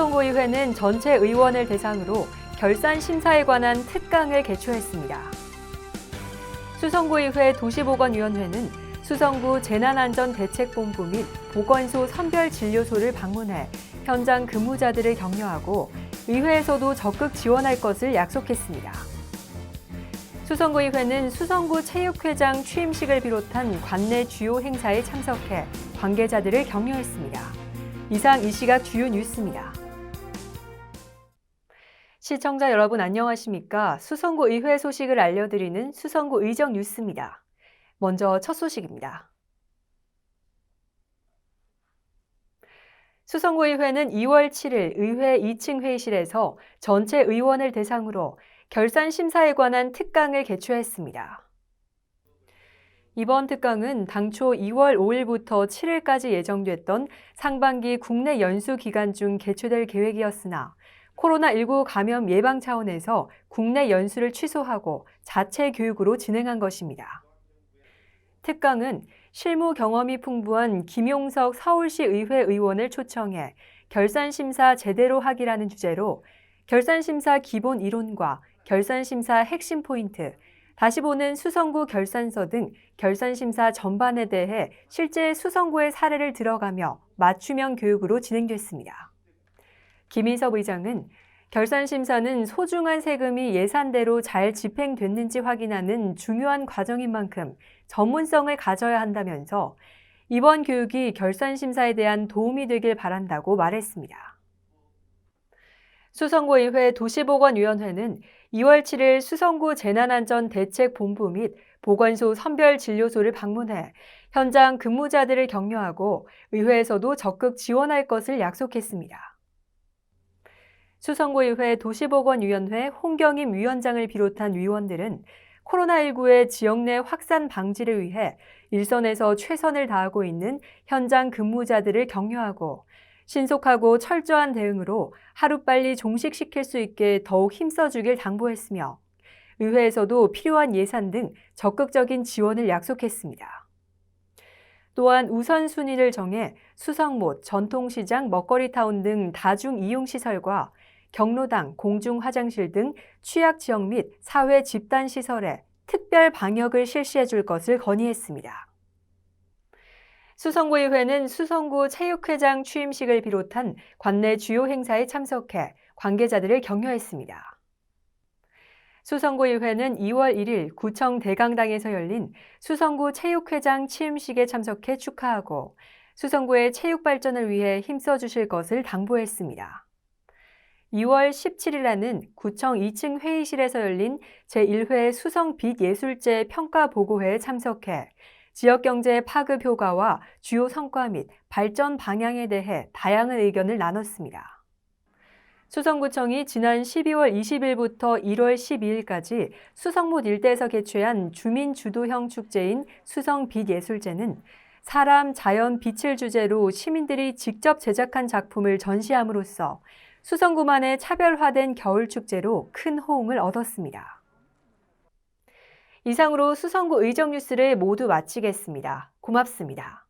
수성구의회는 전체 의원을 대상으로 결산 심사에 관한 특강을 개최했습니다. 수성구의회 도시보건위원회는 수성구 재난안전대책본부 및 보건소 선별진료소를 방문해 현장 근무자들을 격려하고 의회에서도 적극 지원할 것을 약속했습니다. 수성구의회는 수성구 체육회장 취임식을 비롯한 관내 주요 행사에 참석해 관계자들을 격려했습니다. 이상 이 시각 주요 뉴스입니다. 시청자 여러분 안녕하십니까? 수성구 의회 소식을 알려드리는 수성구 의정 뉴스입니다. 먼저 첫 소식입니다. 수성구 의회는 2월 7일 의회 2층 회의실에서 전체 의원을 대상으로 결산 심사에 관한 특강을 개최했습니다. 이번 특강은 당초 2월 5일부터 7일까지 예정됐던 상반기 국내 연수 기간 중 개최될 계획이었으나 코로나19 감염 예방 차원에서 국내 연수를 취소하고 자체 교육으로 진행한 것입니다. 특강은 실무 경험이 풍부한 김용석 서울시 의회 의원을 초청해 결산심사 제대로 하기라는 주제로 결산심사 기본 이론과 결산심사 핵심 포인트, 다시 보는 수성구 결산서 등 결산심사 전반에 대해 실제 수성구의 사례를 들어가며 맞춤형 교육으로 진행됐습니다. 김인섭 의장은 결산심사는 소중한 세금이 예산대로 잘 집행됐는지 확인하는 중요한 과정인 만큼 전문성을 가져야 한다면서 이번 교육이 결산심사에 대한 도움이 되길 바란다고 말했습니다. 수성구의회 도시보건위원회는 2월 7일 수성구 재난안전대책본부 및 보건소 선별진료소를 방문해 현장 근무자들을 격려하고 의회에서도 적극 지원할 것을 약속했습니다. 수성구의회 도시보건위원회 홍경임 위원장을 비롯한 위원들은 코로나19의 지역 내 확산 방지를 위해 일선에서 최선을 다하고 있는 현장 근무자들을 격려하고 신속하고 철저한 대응으로 하루빨리 종식시킬 수 있게 더욱 힘써주길 당부했으며 의회에서도 필요한 예산 등 적극적인 지원을 약속했습니다. 또한 우선순위를 정해 수성못, 전통시장, 먹거리타운 등 다중이용시설과 경로당, 공중화장실 등 취약지역 및 사회 집단시설에 특별 방역을 실시해 줄 것을 건의했습니다. 수성구의회는 수성구 체육회장 취임식을 비롯한 관내 주요 행사에 참석해 관계자들을 격려했습니다. 수성구의회는 2월 1일 구청 대강당에서 열린 수성구 체육회장 취임식에 참석해 축하하고 수성구의 체육 발전을 위해 힘써 주실 것을 당부했습니다. 2월 17일 에는 구청 2층 회의실에서 열린 제1회 수성 빛예술제 평가보고회에 참석해 지역경제 파급 효과와 주요 성과 및 발전 방향에 대해 다양한 의견을 나눴습니다. 수성구청이 지난 12월 20일부터 1월 12일까지 수성못 일대에서 개최한 주민 주도형 축제인 수성 빛 예술제는 사람, 자연, 빛을 주제로 시민들이 직접 제작한 작품을 전시함으로써 수성구만의 차별화된 겨울 축제로 큰 호응을 얻었습니다. 이상으로 수성구 의정 뉴스를 모두 마치겠습니다. 고맙습니다.